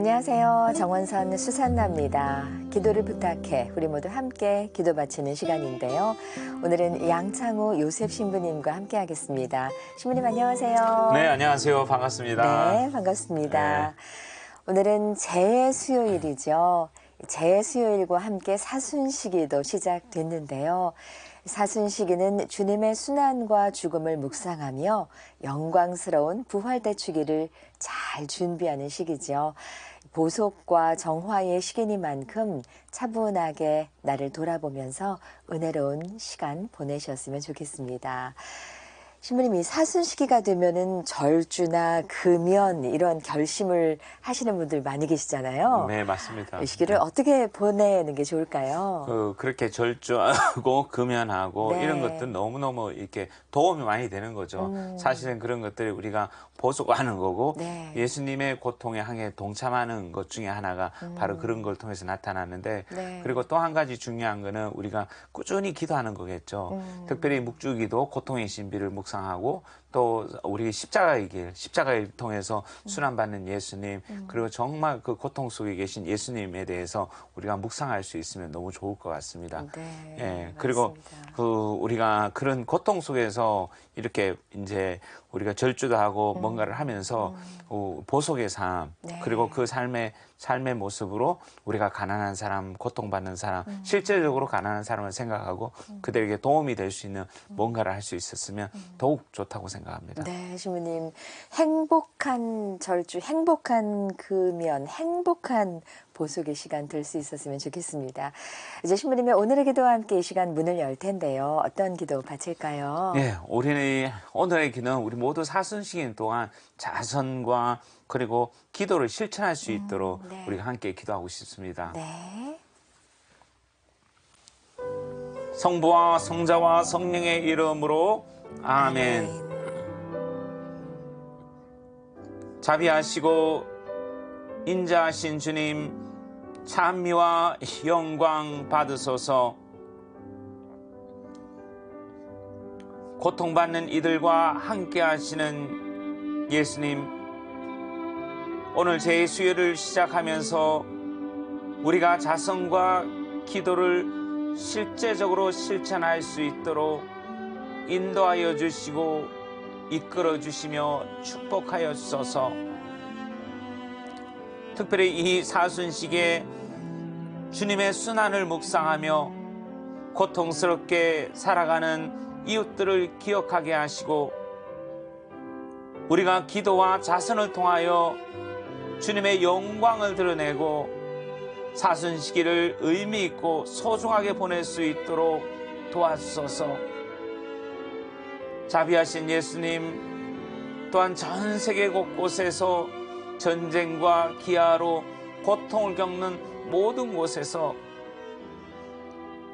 안녕하세요. 정원선 수산나입니다. 기도를 부탁해 우리 모두 함께 기도 바치는 시간인데요. 오늘은 양창호 요셉 신부님과 함께 하겠습니다. 신부님 안녕하세요. 네, 안녕하세요. 반갑습니다. 네, 반갑습니다. 오늘은 재해 수요일이죠. 재해 수요일과 함께 사순시기도 시작됐는데요. 사순시기는 주님의 순환과 죽음을 묵상하며 영광스러운 부활대축일을 잘 준비하는 시기죠. 보속과 정화의 시기니만큼 차분하게 나를 돌아보면서 은혜로운 시간 보내셨으면 좋겠습니다. 신부님이 사순 시기가 되면은 절주나 금연 이런 결심을 하시는 분들 많이 계시잖아요. 네, 맞습니다. 이 시기를 어떻게 보내는 게 좋을까요? 그, 그렇게 절주하고 금연하고 네. 이런 것들 너무너무 이렇게 도움이 많이 되는 거죠. 음. 사실은 그런 것들이 우리가 보속하는 거고 네. 예수님의 고통에 항해 동참하는 것 중에 하나가 바로 음. 그런 걸 통해서 나타나는데 네. 그리고 또 한 가지 중요한 거는 우리가 꾸준히 기도하는 거겠죠. 음. 특별히 묵주기도 고통의 신비를 묵 상하고 또 우리 십자가의 길, 십자가를 통해서 음. 순환받는 예수님, 그리고 정말 그 고통 속에 계신 예수님에 대해서 우리가 묵상할 수 있으면 너무 좋을 것 같습니다. 네. 예, 그리고 맞습니다. 그 우리가 그런 고통 속에서 이렇게 이제 우리가 절주도 하고 뭔가를 하면서 어, 보속의 삶 음. 네. 그리고 그 삶의 삶의 모습으로 우리가 가난한 사람, 고통받는 사람, 음. 실제적으로 가난한 사람을 생각하고 그들에게 도움이 될 수 있는 뭔가를 할 수 있었으면 더욱 좋다고 생각합니다. 음. 네, 신부님 행복한 절주, 행복한 금연, 행복한 보속의 시간 될 수 있었으면 좋겠습니다. 이제 신부님의 오늘의 기도와 함께 이 시간 문을 열 텐데요. 어떤 기도 바칠까요? 네, 우리는 오늘의 기는 우리 모두 사순시간 동안 자선과 그리고 기도를 실천할 수 있도록 네. 우리가 함께 기도하고 싶습니다. 네. 성부와 성자와 성령의 이름으로 아멘. 자비하시고 인자하신 주님 찬미와 영광 받으소서. 고통받는 이들과 함께 하시는 예수님 오늘 제 수요를 시작하면서 우리가 자성과 기도를 실제적으로 실천할 수 있도록 인도하여 주시고 이끌어 주시며 축복하여 주소서. 특별히 이 사순식에 주님의 순환을 묵상하며 고통스럽게 살아가는 이웃들을 기억하게 하시고 우리가 기도와 자선을 통하여 주님의 영광을 드러내고 사순시기를 의미 있고 소중하게 보낼 수 있도록 도와주소서. 자비하신 예수님 또한 전 세계 곳곳에서 전쟁과 기아로 고통을 겪는 모든 곳에서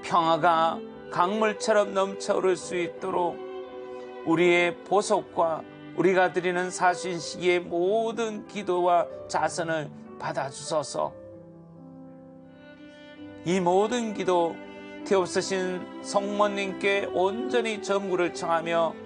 평화가 강물처럼 넘쳐오를 수 있도록 우리의 보석과 우리가 드리는 사순시기의 모든 기도와 자선을 받아주소서. 이 모든 기도 태없으신 성모님께 온전히 전부를 청하며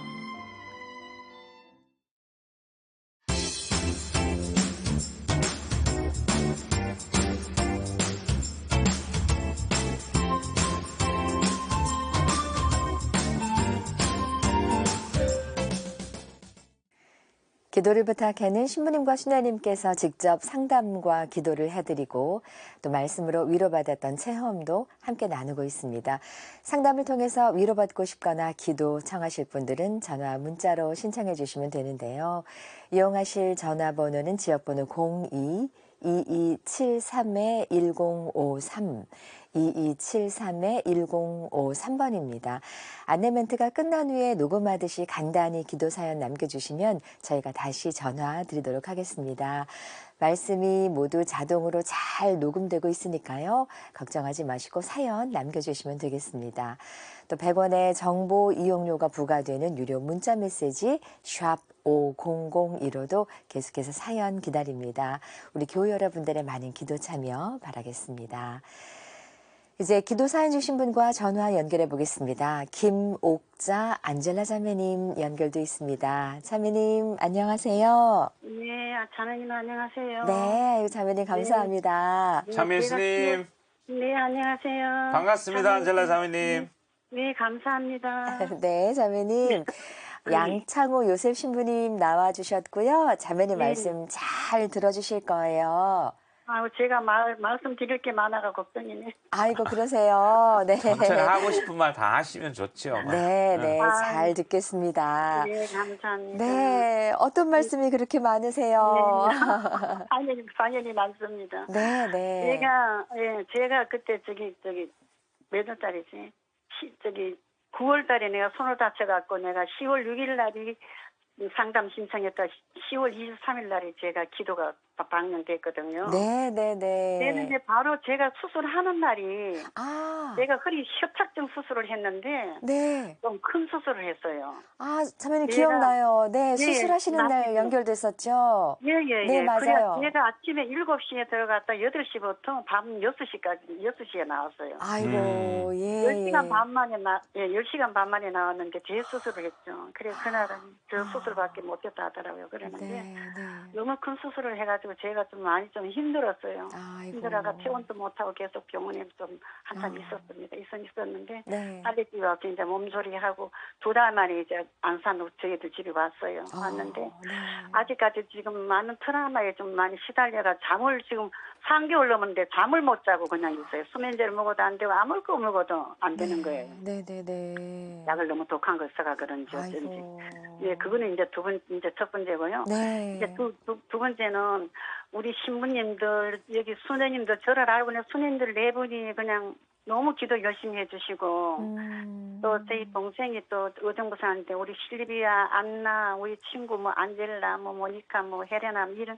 기도를 부탁하는 신부님과 신녀님께서 직접 상담과 기도를 해드리고 또 말씀으로 위로받았던 체험도 함께 나누고 있습니다. 상담을 통해서 위로받고 싶거나 기도 청하실 분들은 전화 문자로 신청해 주시면 되는데요. 이용하실 전화번호는 지역번호 02 2273-1053 2273-1053번입니다. 안내 멘트가 끝난 후에 녹음하듯이 간단히 기도 사연 남겨주시면 저희가 다시 전화 드리도록 하겠습니다. 말씀이 모두 자동으로 잘 녹음되고 있으니까요. 걱정하지 마시고 사연 남겨주시면 되겠습니다. 또 100원의 정보 이용료가 부과되는 유료 문자 메시지 샵 5001호도 계속해서 사연 기다립니다. 우리 교회 여러분들의 많은 기도 참여 바라겠습니다. 이제 기도 사연 주신 분과 전화 연결해 보겠습니다. 김옥자 안젤라 자매님 연결돼 있습니다. 자매님 안녕하세요. 네, 아, 자매님 안녕하세요. 네, 자매님 감사합니다. 네, 자매 예수님 기- 네, 안녕하세요. 반갑습니다 자매님. 안젤라 자매님. 네, 감사합니다. 네, 자매님. 양창호 요셉 신부님 나와 주셨고요. 자매님 네. 말씀 잘 들어주실 거예요. 아, 제가 말, 말씀드릴 게 많아가 걱정이네. 아이고 그러세요. 네. 전체 하고 싶은 말 다 하시면 좋죠. 네, 네, 아. 잘 듣겠습니다. 네, 감사합니다. 네, 어떤 말씀이 그렇게 많으세요? 당연히, 당연히 많습니다. 네, 네. 제가, 예, 제가 그때 저기, 저기, 몇 월 달이지? 시, 저기, 9월 달에 내가 손을 다쳐갖고 내가 10월 6일 날이 상담 신청했다 10월 23일 날에 제가 기도가 방영됐거든요. 네, 네, 네. 그런데 바로 제가 수술하는 날이 아, 내가 허리 협착증 수술을 했는데 네. 좀 큰 수술을 했어요. 아, 자매님 기억나요. 네, 네, 수술하시는 날 맞아요. 연결됐었죠? 예 예 예. 네, 맞아요. 제가 아침에 7시에 들어갔다 8시부터 밤 6시까지 6시에 나왔어요. 아이고, 음. 예. 10시간 반 만에 나, 예, 10시간 반 만에 나왔는데 재수술을 했죠. 그래 그날은 저 수술밖에 못 했다 하더라고요. 그러는데 네, 네. 너무 큰 수술을 해 가지고 제가 좀 많이 좀 힘들었어요. 아이고. 힘들어가 퇴원도 못하고 계속 병원에 좀 한참 아. 있었습니다. 있었, 있었는데 네. 딸내기 와서 이제 몸소리하고 두 달 만에 이제 안산으로 저희들 집에 왔어요. 어, 왔는데 네. 아직까지 지금 많은 트라우마에 좀 많이 시달려가 잠을 지금 3개월 넘었는데 잠을 못 자고 그냥 있어요. 수면제를 먹어도 안 되고 아무 거 먹어도 안 되는 거예요. 네, 네, 네. 약을 너무 독한 걸 써가 그런지 어쩐지. 예, 그거는 이제 두 번, 이제 첫 번째고요. 네. 이제 두, 두, 두 번째는 우리 신부님들, 여기 수녀님들, 저를 알고 있는 수녀님들 네 분이 그냥 너무 기도 열심히 해주시고, 음. 또 저희 동생이 또 의정부사한테 우리 실비아, 안나, 우리 친구 뭐 안젤라, 뭐 모니카, 뭐 헬레나 이런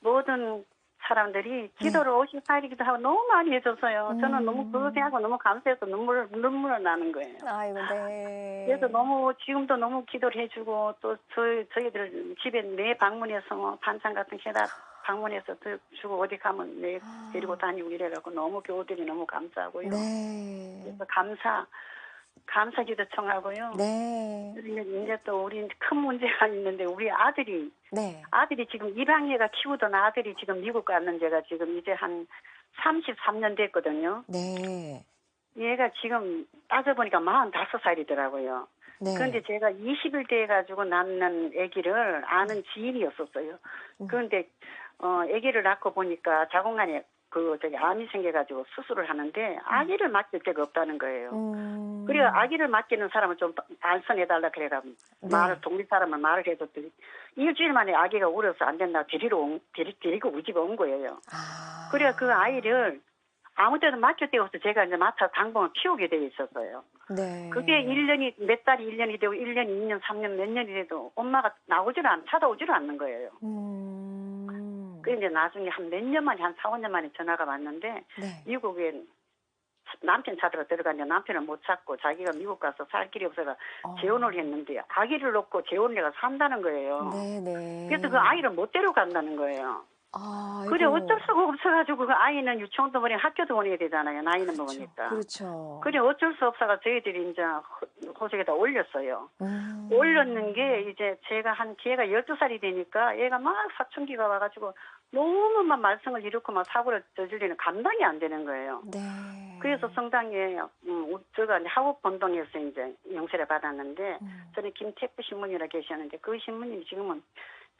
모든 사람들이 기도를 54일이기도 하고 너무 많이 해줬어요. 저는 음. 너무 그거 생각하고 너무 감사해서 눈물, 눈물을 나는 거예요. 아이고, 네. 그래서 너무 지금도 너무 기도를 해주고 또 저희 저희들 집에 내 방문해서 뭐 반찬 같은 게다 방문해서 드- 주고 어디 가면 내 데리고 다니고 이래갖고 너무 교우들이 너무 감사하고요. 네. 그래서 감사 감사기도 청하고요. 네. 이제 또 우리 큰 문제가 있는데 우리 아들이 네. 아들이 지금 입양해가 키우던 아들이 지금 미국 갔는 제가 지금 이제 한 33년 됐거든요. 네. 얘가 지금 따져보니까 45살이더라고요. 네. 그런데 제가 20일 돼 가지고 낳는 아기를 아는 지인이었었어요. 음. 그런데 어 아기를 낳고 보니까 자궁안에 그 저기 암이 생겨 가지고 수술을 하는데 아기를 맡길 데가 없다는 거예요. 음. 그리고 아기를 맡기는 사람은 좀 안선해 달라 그래가 네. 말을 독립 사람은 말을 해줬더니 일주일 만에 아기가 울어서 안 된다 데리러 온, 데리, 데리고 우리 집에 온 거예요. 아. 그래 그 아이를 아무 데도 맡길 데가 없어 제가 이제 맡아 당분을 키우게 돼 있었어요. 네. 그게 1년이 몇 달이 1년이 되고 1년, 2년, 3년 몇 년이 돼도 엄마가 나오질 않, 찾아오질 않는 거예요. 음. 이제 나중에 한 몇 년 만에 한 4, 5년 만에 전화가 왔는데 네. 미국에 남편 찾으러 들어갔는데 남편을 못 찾고 자기가 미국 가서 살 길이 없어서 어. 재혼을 했는데 아기를 놓고 재혼을 해가 산다는 거예요. 네, 네. 그래서 그 아이를 못 데려간다는 거예요. 아, 그래. 어쩔 수가 없어가지고 그 아이는 유치원도 보내고 학교도 보내야 되잖아요. 나이는 먹으니까. 그렇죠. 그래 어쩔 수 없어가 저희들이 이제 호- 호적에다 올렸어요. 음. 올렸는 게 이제 제가 한 기회가 12살이 되니까 얘가 막 사춘기가 와가지고 너무 막 말썽을 일으고 막 사고를 저질리는 감당이 안 되는 거예요. 네. 그래서 성당에 음, 우- 제가 이제 하급 본동에서 이제 영세를 받았는데 음. 저는 김태프 신부님이라 계셨는데 그 신부님이 지금은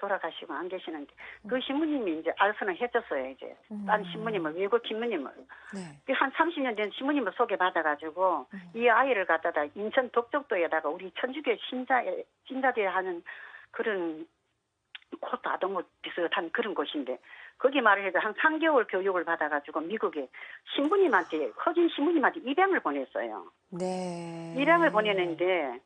돌아가시고 안 계시는데 그 신부님이 이제 알선을 해줬어요 이제 음. 딴 신부님을 외국 신부님을 네. 그한 30년 된 신부님을 소개받아가지고 음. 이 아이를 갖다가 인천 덕적도에다가 우리 천주교 신자 신자대 하는 그런 코스 아동을 비슷한 그런 곳인데 거기 말을 해도 한 3개월 교육을 받아가지고 미국에 신부님한테 허진 신부님한테 입양을 보냈어요. 네. 입양을 보내는데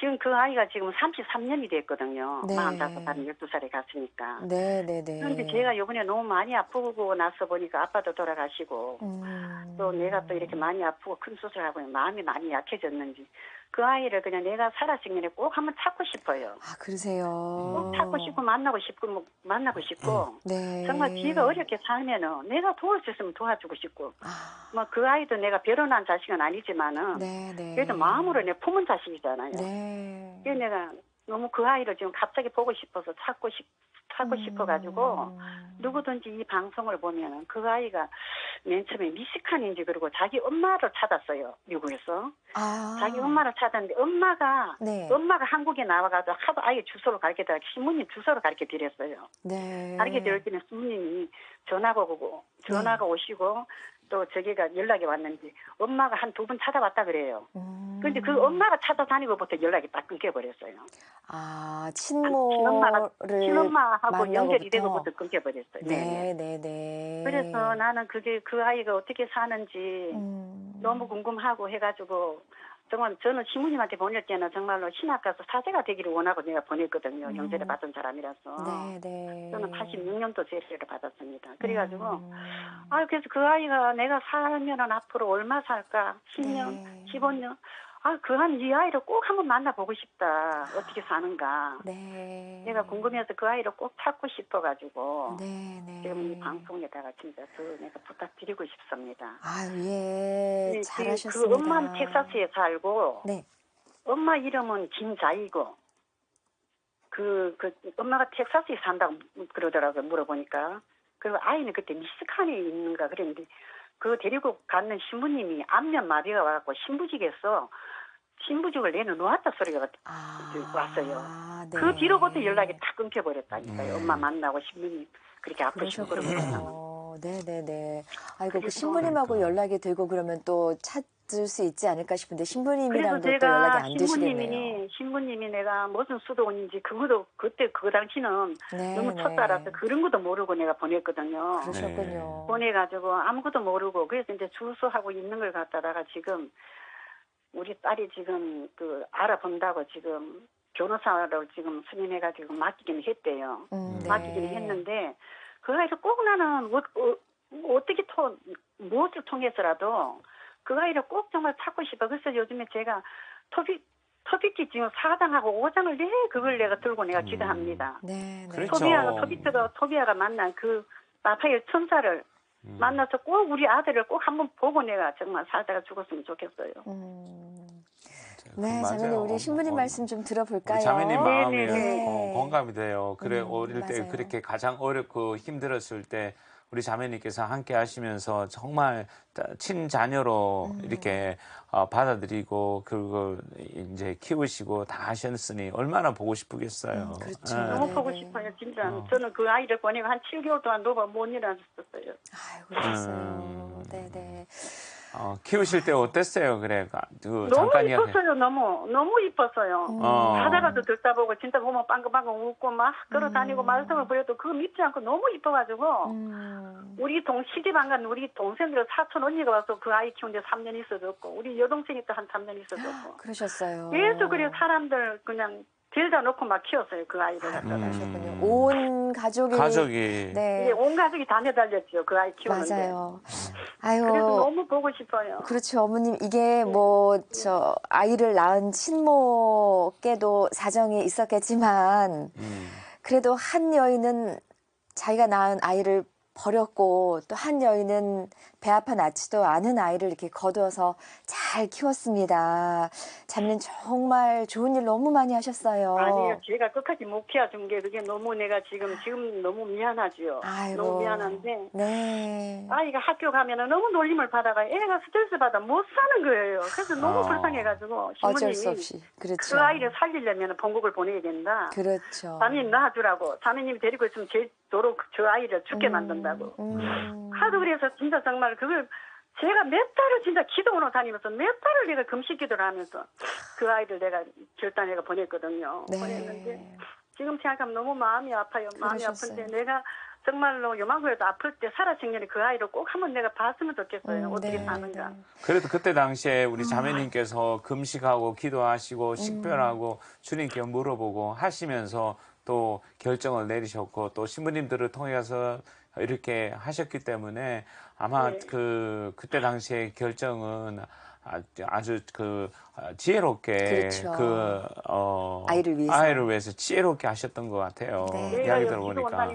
지금 그 아이가 지금 33년이 됐거든요. 네. 45살, 12살에 갔으니까. 네, 네, 네. 그런데 제가 요번에 너무 많이 아프고 나서 보니까 아빠도 돌아가시고 음. 또 내가 또 이렇게 많이 아프고 큰 수술하고 마음이 많이 약해졌는지 그 아이를 그냥 내가 살아생전에 꼭 한번 찾고 싶어요. 아, 그러세요. 꼭 찾고 싶고 만나고 싶고 뭐 만나고 싶고 네. 정말 지가 어렵게 살면은 내가 도울 수 있으면 도와주고 싶고 아, 뭐그 아이도 내가 결혼한 자식은 아니지만은 네, 네. 그래도 마음으로 내 품은 자식이잖아요. 네. 그래서 내가 너무 그 아이를 지금 갑자기 보고 싶어서 찾고 싶 찾고 싶어가지고 음. 누구든지 이 방송을 보면은 그 아이가 맨 처음에 미식한인지 그리고 자기 엄마를 찾았어요 미국에서 아. 자기 엄마를 찾았는데 엄마가 네. 엄마가 한국에 나와가지고 하도 아이 주소를 가르쳐다가 신부님 주소를 가르쳐 드렸어요. 네. 가르쳐 드릴 때는 신부님이 전화가 오고 전화가 오시고 또 저기가 연락이 왔는데 엄마가 한 두 번 찾아왔다 그래요. 음. 근데 그 엄마가 찾아다니고부터 연락이 딱 끊겨버렸어요. 아, 친모를 친엄마하고. 연결이 되고부터 끊겨버렸어요. 네, 네. 네, 네. 그래서 나는 그게 그 아이가 어떻게 사는지 음. 너무 궁금하고 해가지고 정말 저는 신부님한테 보낼 때는 정말로 신학 가서 사제가 되기를 원하고 내가 보냈거든요. 음. 영재를 받은 사람이라서. 네, 네. 저는 86년도 세례를 받았습니다. 그래가지고 음. 아 그래서 그 아이가 내가 살면은 앞으로 얼마 살까? 10년, 네. 15년. 아, 그 한 이 아이를 꼭 한번 만나보고 싶다. 어떻게 사는가. 네. 내가 궁금해서 그 아이를 꼭 찾고 싶어가지고 네, 네. 지금 이 방송에다가 진짜 저 내가 부탁드리고 싶습니다. 아유, 예. 네, 잘하셨습니다. 그 엄마는 텍사스에 살고 네. 엄마 이름은 김자이고 그, 그 엄마가 텍사스에 산다고 그러더라고요 물어보니까 그리고 아이는 그때 미스칸에 있는가 그랬는데 그 데리고 갔는 신부님이 안면 마비가 와갖고 신부직에서 신부직을 내려놓았다 소리가 아. 왔어요. 네. 그 뒤로부터 연락이 다 끊겨버렸다니까요. 음. 엄마 만나고 신부님 그렇게 아프시고 그러고 그러셨군요. 네네네. 아이고, 그 신부님하고 그러니까. 연락이 되고 그러면 또 찾 을 수 있지 않을까 싶은데 그래서 신부님이랑도 또 연락이 제가 안 되시겠네요. 신부님이 신부님이 내가 무슨 수도원인지 그것도 그때 그 당시는 네, 너무 네. 첫따라서 그런 것도 모르고 내가 보냈거든요. 그러셨군요. 보내가지고 아무것도 모르고 그래서 이제 주소하고 있는 걸 갖다가 지금 우리 딸이 지금 그 알아본다고 지금 변호사로 지금 승인해가지고 맡기긴 했대요. 음, 네. 맡기긴 했는데 그 아이를 꼭 나는 어, 어, 떻게 통 무엇을 통해서라도 그 아이를 꼭 정말 찾고 싶어. 그래서 요즘에 제가 토비 토비티 지금 4장하고 5장을 내 그걸 내가 들고 내가 기도합니다. 네, 네. 그렇죠. 토비아가 토비트가 토비아가 만난 그 라파엘 천사를 음. 만나서 꼭 우리 아들을 꼭 한번 보고 내가 정말 살다가 죽었으면 좋겠어요. 음. 그 네, 맞아요. 자매님 우리 신부님 어, 말씀 좀 들어볼까요? 자매님 마음이 네 네 네. 어, 공감이 돼요. 그래 음, 어릴 때 맞아요. 그렇게 가장 어렵고 힘들었을 때 우리 자매님께서 함께 하시면서 정말 친자녀로 음. 이렇게 어, 받아들이고 그걸 이제 키우시고 다 하셨으니 얼마나 보고 싶으겠어요. 음, 그렇죠. 예. 너무 네, 보고 네. 싶어요. 진짜 어. 저는 그 아이를 보내고 한 7개월 동안 누가 못 일어났었어요. 아이고, 그러셨어요. 음. 네, 네. 어, 키우실 때 어땠어요? 그래 그 너무 잠깐 이야기. 이뻤어요. 너무 너무 이뻤어요. 음. 어. 가다가도 들다 보고 진짜 보면 빵긋빵긋 웃고 막 걸어다니고 음. 말썽을 부려도 그거 믿지 않고 너무 이뻐가지고 음. 우리 동 시집 안 간 우리 동생들 사촌 언니가 와서 그 아이 키우는데 3년 있어줬고 우리 여동생이 또 한 3년 있어줬고 그러셨어요. 계속 그래 사람들 그냥 데려다 놓고 막 키웠어요 그 아이를 아, 갖다가 그러셨군요. 음. 온 가족이 가족이 네. 이제 온 가족이 다 내달렸죠 그 아이 키우는데 맞아요. 아유. 그래서 너무 보고 싶어요 그렇죠, 어머님. 이게 뭐, 저, 아이를 낳은 친모께도 사정이 있었겠지만, 음. 그래도 한 여인은 자기가 낳은 아이를 버렸고, 또 한 여인은 배 아파 낳지도 않은 아이를 이렇게 거두어서 잘 키웠습니다. 자매는 정말 좋은 일 너무 많이 하셨어요. 아니요 제가 끝까지 못 키워준 게 그게 너무 내가 지금 지금 너무 미안하지요 아이고. 너무 미안한데 네. 아이가 학교 가면은 너무 놀림을 받아가 애가 스트레스 받아 못 사는 거예요 그래서 너무 아. 불쌍해가지고 어쩔 수 없이. 그렇죠. 그 아이를 살리려면 본국을 보내야 된다 그렇죠. 자매님 낳아주라고 자매님이 데리고 있으면 제 도로 저 아이를 죽게 음, 만든다고 음. 하도 그래서 진짜 정말 그걸 제가 몇 달을 진짜 기도원을 다니면서 몇 달을 내가 금식 기도를 하면서 그 아이를 내가 결단해가 보냈거든요. 보냈는데 네. 지금 생각하면 너무 마음이 아파요. 마음이 그러셨어요. 아픈데 내가 정말로 요만큼이라도 아플 때 살아 생전에 그 아이를 꼭 한번 내가 봤으면 좋겠어요. 음, 어떻게 네, 사는가. 네. 그래도 그때 당시에 음. 우리 자매님께서 금식하고 기도하시고 식별하고 주님께 물어보고 하시면서 또 결정을 내리셨고 또 신부님들을 통해서 이렇게 하셨기 때문에 아마 네. 그 그때 당시의 결정은 아- 아주 그 아, 지혜롭게 그렇죠. 그 어, 아이를 위해서. 아이를 위해서 지혜롭게 하셨던 것 같아요. 네. 이야기 내가요 들어보니까.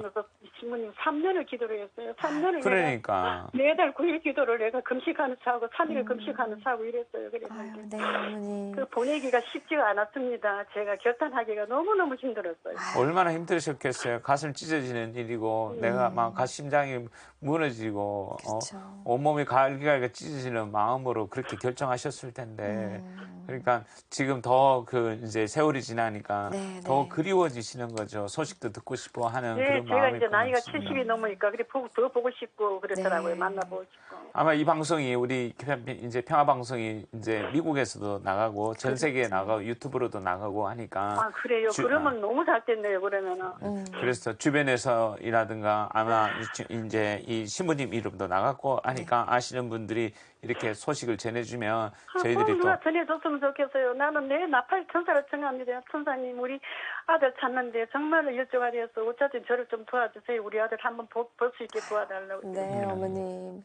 신부님 3년을 기도를 했어요. 3년을 그러니까 매달 9일 기도를 내가 금식하는 차고 3일 금식하는 차고 이랬어요. 아유, 그랬는데 네. 그 보내기가 쉽지가 않았습니다. 제가 결단하기가 너무너무 힘들었어요. 얼마나 힘드셨겠어요. 가슴 찢어지는 일이고 내가 막 가슴 심장이 무너지고 어. 온몸이 갈기갈기 찢어지는 마음으로 그렇게 결정하셨을 텐데 그러니까 지금 더 그 이제 세월이 지나니까 네, 더 네. 그리워지시는 거죠. 소식도 듣고 싶어 하는 네, 그런 제가 마음이 이제 나이가 있습니다. 70이 넘으니까 그래 보고 더 보고 싶고 그랬더라고요. 네. 만나보고 싶고. 아마 이 방송이 우리 평- 이제 평화 방송이 이제 미국에서도 나가고 전 세계에 나가고 유튜브로도 나가고 하니까 그렇죠. 아 그래요. 주- 그러면 너무 잘 됐네요. 그러면은. 음. 그래서 주변에서이라든가 아마 이- 이제 이 신부님 이름도 나갔고 하니까 아시는 분들이 이렇게 소식을 전해주면 아, 저희들이 꼭또 누가 전해줬으면 좋겠어요. 나는 내 나팔 천사를 청합니다. 천사님 우리 아들 찾는데 정말로 일조가 되어서 어차피 저를 좀 도와주세요. 우리 아들 한번 볼 수 있게 도와달라고. 네, 어머님.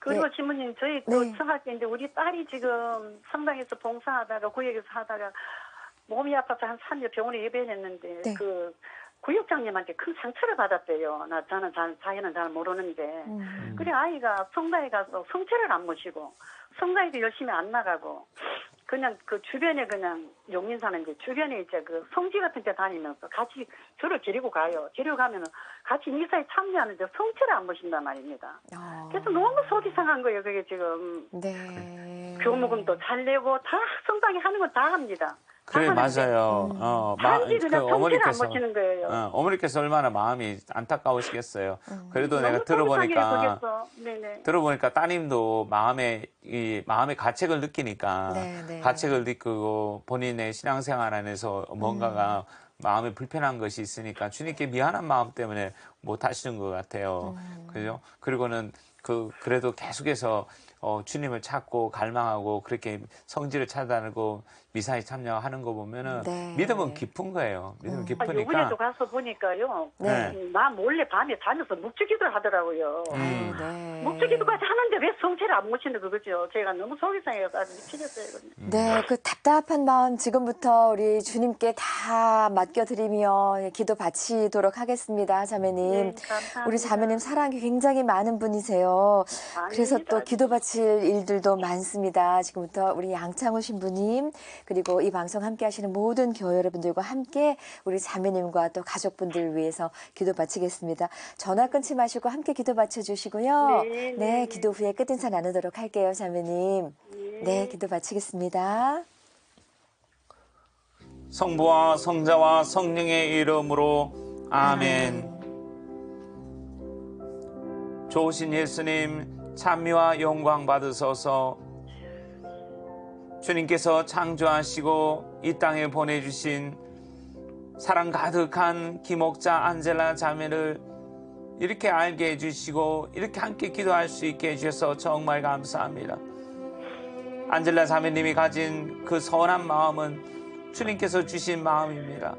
그리고 네. 신부님 저희 또 네. 청학교인데 우리 딸이 지금 성당에서 봉사하다가 구역에서 하다가 몸이 아파서 한 3일 병원에 입원했는데 네. 그 구역장님한테 큰 상처를 받았대요. 나 저는 잘 자기는 잘 모르는데. 음. 그래 아이가 성당에 가서 성체를 안 모시고 성당에도 열심히 안 나가고 그냥 그 주변에 그냥 용인 사는데 주변에 이제 그 성지 같은 데 다니면서 같이 저를 데리고 가요. 데리고 가면은 같이 미사에 참여하는데 성체를 안 모신단 말입니다. 어. 그래서 너무 속이 상한 거예요. 그게 지금 네. 교무금도 잘 내고 다 성당에 하는 건 다 합니다. 다 그래 맞아요. 어, 마, 그안 어머니께서 모시는 거예요. 어, 어머니께서 얼마나 마음이 안타까우시겠어요. 그래도 내가 들어보니까. 네네. 들어보니까 따님도 마음의 이 마음의 가책을 느끼니까 네, 네. 가책을 느끼고 본인의 신앙생활 안에서 뭔가가 음. 마음에 불편한 것이 있으니까 주님께 미안한 마음 때문에 못 하시는 것 같아요. 음. 그죠? 그리고는 그 그래도 계속해서 어, 주님을 찾고 갈망하고 그렇게 성질을 찾아다니고 미사에 참여하는 거 보면은 네. 믿음은 깊은 거예요. 믿음은 아, 깊으니까 요번에도 가서 보니까요. 네. 음, 나 몰래 밤에 다녀서 묵주기도를 하더라고요. 음. 네. 묵주기도까지 하는데 왜 성체를 안 모시는 거죠? 제가 너무 속이 상해서 미치겠어요. 이거는. 네, 그 답답한 마음 지금부터 우리 주님께 다 맡겨드리며 기도 바치도록 하겠습니다, 자매님. 네. 우리 자매님 사랑이 굉장히 많은 분이세요. 그래서 또 아닙니다. 기도 바칠 일들도 많습니다. 지금부터 우리 양창호 신부님 그리고 이 방송 함께 하시는 모든 교회 여러분들과 함께 우리 자매님과 또 가족분들 위해서 기도 바치겠습니다. 전화 끊지 마시고 함께 기도 바쳐 주시고요. 네, 네. 기도 후에 끝 인사 나누도록 할게요, 자매님. 네, 기도 바치겠습니다. 성부와 성자와 성령의 이름으로 아멘. 좋으신 예수님 찬미와 영광 받으소서. 주님께서 창조하시고 이 땅에 보내주신 사랑 가득한 기목자 안젤라 자매를 이렇게 알게 해주시고 이렇게 함께 기도할 수 있게 해주셔서 정말 감사합니다. 안젤라 자매님이 가진 그 선한 마음은 주님께서 주신 마음입니다.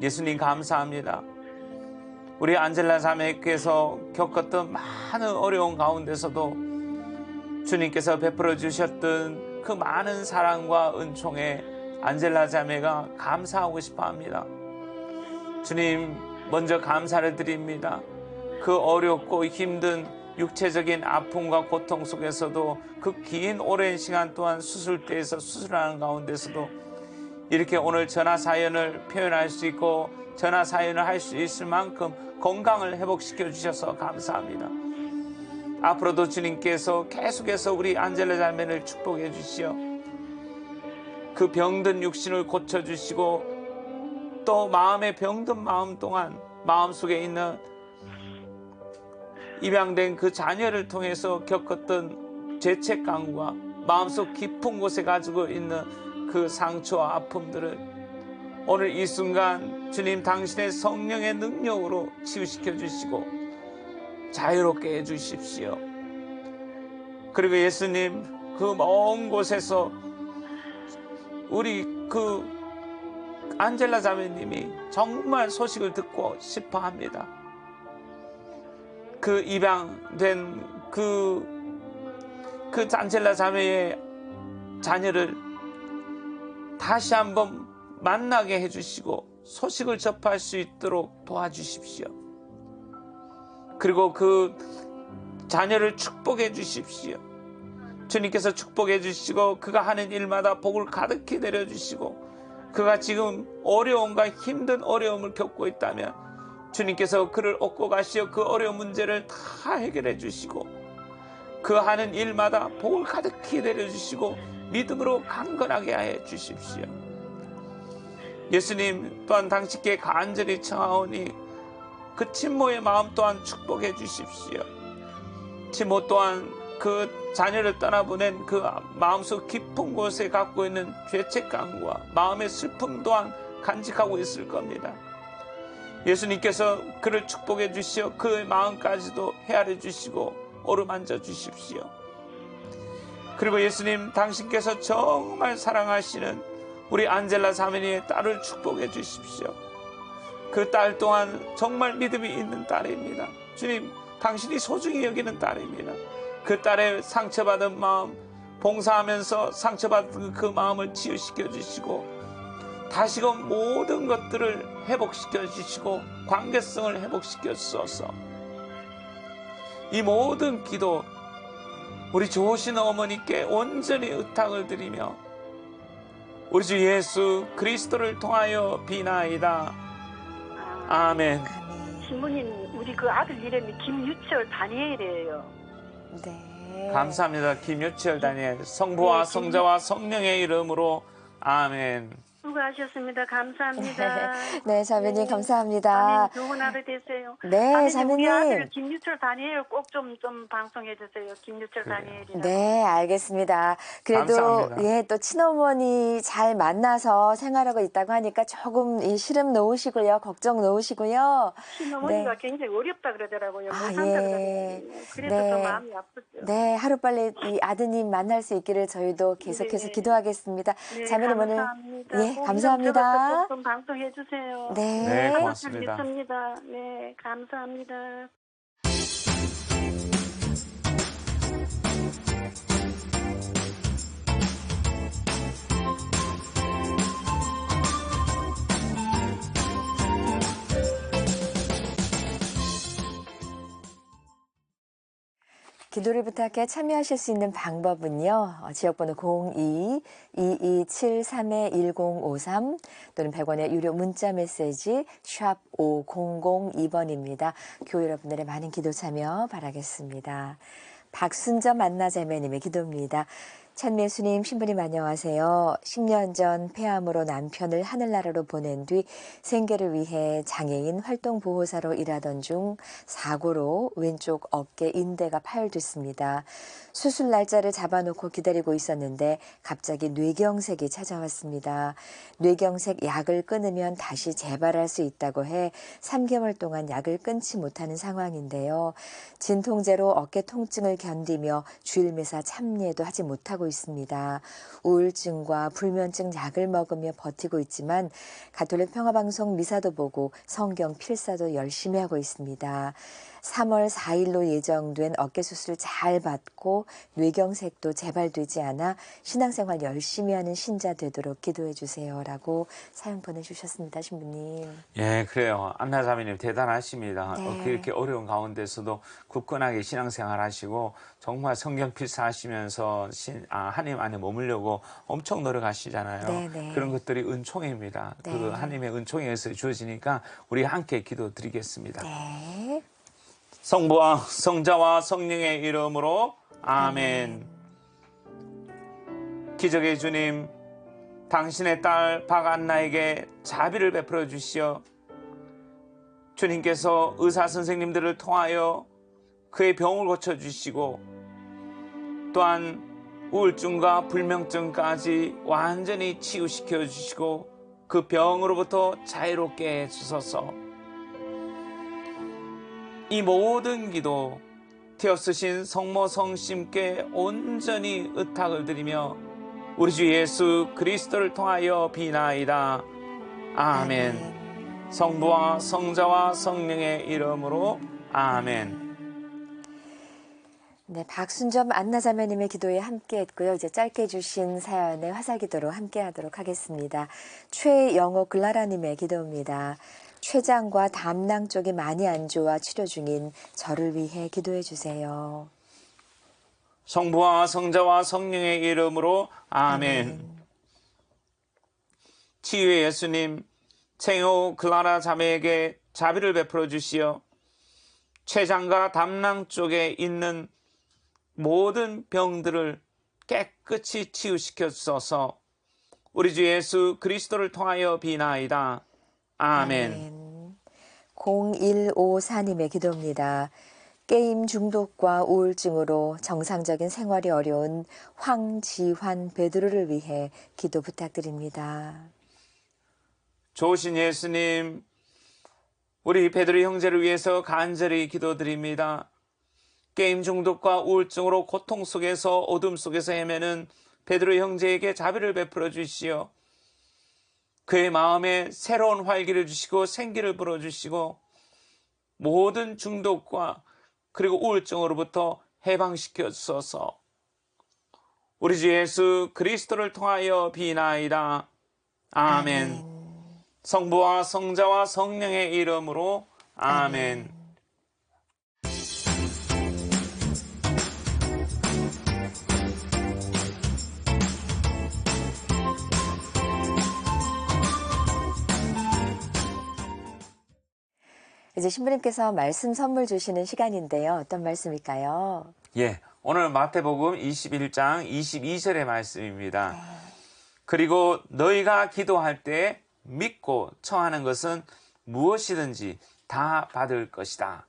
예수님 감사합니다. 우리 안젤라 자매께서 겪었던 많은 어려운 가운데서도 주님께서 베풀어 주셨던 그 많은 사랑과 은총에 안젤라 자매가 감사하고 싶어 합니다. 주님, 먼저 감사를 드립니다. 그 어렵고 힘든 육체적인 아픔과 고통 속에서도 그 긴 오랜 시간 동안 수술대에서 수술하는 가운데서도 이렇게 오늘 전화 사연을 표현할 수 있고 전화 사연을 할 수 있을 만큼 건강을 회복시켜 주셔서 감사합니다. 앞으로도 주님께서 계속해서 우리 안젤라 자매를 축복해 주시어 그 병든 육신을 고쳐 주시고 또 마음의 병든 마음 동안 마음 속에 있는 입양된 그 자녀를 통해서 겪었던 죄책감과 마음속 깊은 곳에 가지고 있는 그 상처와 아픔들을 오늘 이 순간 주님 당신의 성령의 능력으로 치유시켜 주시고 자유롭게 해 주십시오. 그리고 예수님 그 먼 곳에서 우리 그 안젤라 자매님이 정말 소식을 듣고 싶어 합니다. 그 입양된 그, 그 안젤라 자매의 자녀를 다시 한번 만나게 해주시고 소식을 접할 수 있도록 도와주십시오. 그리고 그 자녀를 축복해 주십시오. 주님께서 축복해 주시고 그가 하는 일마다 복을 가득히 내려 주시고 그가 지금 어려움과 힘든 어려움을 겪고 있다면 주님께서 그를 얻고 가시어 그 어려운 문제를 다 해결해 주시고 그 하는 일마다 복을 가득히 내려 주시고 믿음으로 강건하게 해 주십시오. 예수님 또한 당신께 간절히 청하오니 그 친모의 마음 또한 축복해 주십시오. 친모 또한 그 자녀를 떠나보낸 그 마음속 깊은 곳에 갖고 있는 죄책감과 마음의 슬픔 또한 간직하고 있을 겁니다. 예수님께서 그를 축복해 주시어 그의 마음까지도 헤아려 주시고 어루만져 주십시오. 그리고 예수님 당신께서 정말 사랑하시는 우리 안젤라 자매니의 딸을 축복해 주십시오. 그 딸 또한 정말 믿음이 있는 딸입니다. 주님, 당신이 소중히 여기는 딸입니다. 그 딸의 상처받은 마음, 봉사하면서 상처받은 그 마음을 치유시켜 주시고, 다시금 모든 것들을 회복시켜 주시고, 관계성을 회복시켜 주소서. 이 모든 기도, 우리 좋으신 어머니께 온전히 의탁을 드리며, 우리 주 예수 그리스도를 통하여 비나이다. 아, 아멘. 신부님 우리 그 아들 이름이 김유철 다니엘이에요. 네. 감사합니다. 김유철 다니엘 성부와 네, 성자와 성령의 이름으로 아멘. 수고하셨습니다. 감사합니다. 네, 자매님 네. 감사합니다. 아멘, 좋은 하루 되세요. 네, 자매님. 아들 김유철 다니엘 꼭 좀 좀 방송해 주세요. 김유철 그래요. 다니엘이랑. 네, 알겠습니다. 그래도 감사합니다. 예, 또 친어머니 잘 만나서 생활하고 있다고 하니까 조금 이 시름 놓으시고요. 걱정 놓으시고요. 친어머니가 네. 굉장히 어렵다 그러더라고요. 아, 못 산다 예. 그러더라고요. 그래서 네. 더 마음이 아프죠. 네, 하루빨리 이 아드님 만날 수 있기를 저희도 계속해서 네. 기도하겠습니다. 네, 자매님 오늘. 예, 꼭 감사합니다. 꼭좀 방송해 주세요. 네. 네, 잘 고맙습니다. 믿습니다. 네, 감사합니다. 기도를 부탁해 참여하실 수 있는 방법은요. 어, 지역번호 02-2273-1053 또는 100원의 유료 문자 메시지 샵 5002번입니다. 교회 여러분들의 많은 기도 참여 바라겠습니다. 박순점 만나자매님의 기도입니다. 찬미수님, 신부님 안녕하세요. 10년 전 폐암으로 남편을 하늘나라로 보낸 뒤 생계를 위해 장애인 활동 보호사로 일하던 중 사고로 왼쪽 어깨 인대가 파열됐습니다. 수술 날짜를 잡아놓고 기다리고 있었는데 갑자기 뇌경색이 찾아왔습니다. 뇌경색 약을 끊으면 다시 재발할 수 있다고 해 3개월 동안 약을 끊지 못하는 상황인데요. 진통제로 어깨 통증을 견디며 주일매사 참례도 하지 못하고 있습니다. 우울증과 불면증 약을 먹으며 버티고 있지만 가톨릭 평화방송 미사도 보고 성경 필사도 열심히 하고 있습니다. 3월 4일로 예정된 어깨 수술 잘 받고 뇌경색도 재발되지 않아 신앙생활 열심히 하는 신자 되도록 기도해 주세요라고 사연 보내주셨습니다, 신부님. 예, 그래요. 안나자매님 대단하십니다. 네. 어, 그렇게 어려운 가운데서도 굳건하게 신앙생활 하시고 정말 성경 필사하시면서 신, 아, 하나님 안에 머물려고 엄청 노력하시잖아요. 네, 네. 그런 것들이 은총입니다. 네. 그 하나님의 은총에 의해서 주어지니까 우리 함께 기도 드리겠습니다. 네. 성부와 성자와 성령의 이름으로 아멘. 기적의 주님, 당신의 딸 박안나에게 자비를 베풀어 주시어 주님께서 의사 선생님들을 통하여 그의 병을 고쳐 주시고 또한 우울증과 불면증까지 완전히 치유시켜 주시고 그 병으로부터 자유롭게 해 주소서. 이 모든 기도 되었으신 성모 성심께 온전히 의탁을 드리며 우리 주 예수 그리스도를 통하여 비나이다. 아멘. 성부와 성자와 성령의 이름으로 아멘. 네, 박순점 안나자매님의 기도에 함께했고요. 이제 짧게 주신 사연의 화살기도로 함께하도록 하겠습니다. 최영호 글라라님의 기도입니다. 췌장과 담낭 쪽이 많이 안 좋아 치료 중인 저를 위해 기도해 주세요. 성부와 성자와 성령의 이름으로 아멘. 치유의 예수님, 챙호 클라라 자매에게 자비를 베풀어 주시어 췌장과 담낭 쪽에 있는 모든 병들을 깨끗이 치유시켜 주소서. 우리 주 예수 그리스도를 통하여 비나이다. 아멘. 0154님의 기도입니다. 게임 중독과 우울증으로 정상적인 생활이 어려운 황지환 베드로를 위해 기도 부탁드립니다. 좋으신 예수님, 우리 베드로 형제를 위해서 간절히 기도드립니다. 게임 중독과 우울증으로 고통 속에서 어둠 속에서 헤매는 베드로 형제에게 자비를 베풀어 주시오. 그의 마음에 새로운 활기를 주시고 생기를 불어 주시고 모든 중독과 그리고 우울증으로부터 해방시켜 주소서. 우리 주 예수 그리스도를 통하여 비나이다. 아멘. 성부와 성자와 성령의 이름으로 아멘. 이제 신부님께서 말씀 선물 주시는 시간인데요. 어떤 말씀일까요? 예, 오늘 마태복음 21장 22절의 말씀입니다. 그리고 너희가 기도할 때 믿고 청하는 것은 무엇이든지 다 받을 것이다.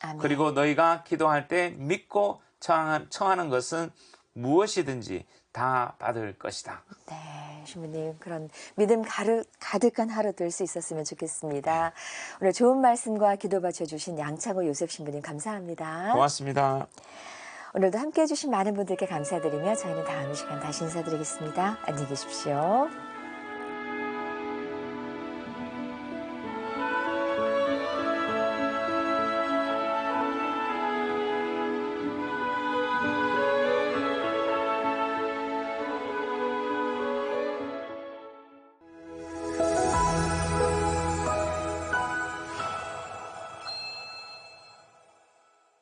아멘. 그리고 너희가 기도할 때 믿고 청하- 청하는 것은 무엇이든지 다 받을 것이다. 네, 신부님 그런 믿음 가득, 가득한 하루 될 수 있었으면 좋겠습니다. 오늘 좋은 말씀과 기도 바쳐주신 양창호 요셉 신부님 감사합니다. 고맙습니다. 오늘도 함께해 주신 많은 분들께 감사드리며 저희는 다음 이 시간 다시 인사드리겠습니다. 안녕히 계십시오.